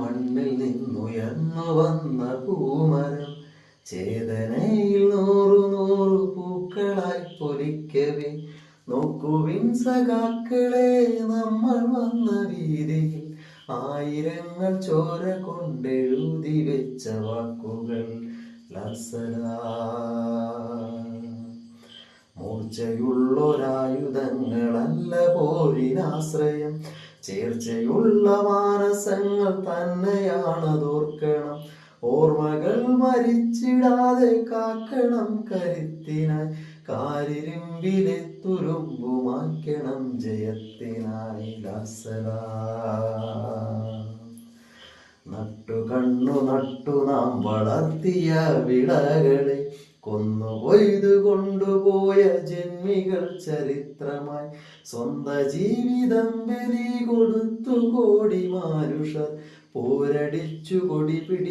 മണ്ണിൽ നിന്നുയർന്നു വന്ന പൂമരം ചേതനയിൽ നൂറു നൂറു പൂക്കളായി പൊലിക്കവേ. നോക്കുവിൻ സഖാക്കളെ നമ്മൾ വന്ന വീതിയിൽ ആയിരങ്ങൾ ചോര കൊണ്ടെഴുതി വെച്ച വാക്കുകൾ. ലസലാ പോരിനാശ്രയം ചേർച്ചയുള്ള മാനസങ്ങൾ തന്നെയാണതോർക്കണം ഓർമ്മകൾ മരിച്ചിടാതെ കാക്കണം കരുത്തിനായി. കാരിരുമ്പിലെ തുരുമ്പുമാക്കണം ജയത്തിനായി ലാസലാ നട്ടു കണ്ണു നട്ടു നാം വളർത്തിയ വിളകളെ കൊന്നു കൊയ്തു കൊണ്ടുപോയ ജന്മികൾ ചരിത്രമായി. സ്വന്ത ജീവിതം ബലി കൊടുത്തു കോടി മാനുഷർ പോരടിച്ചു കൊടി പിടി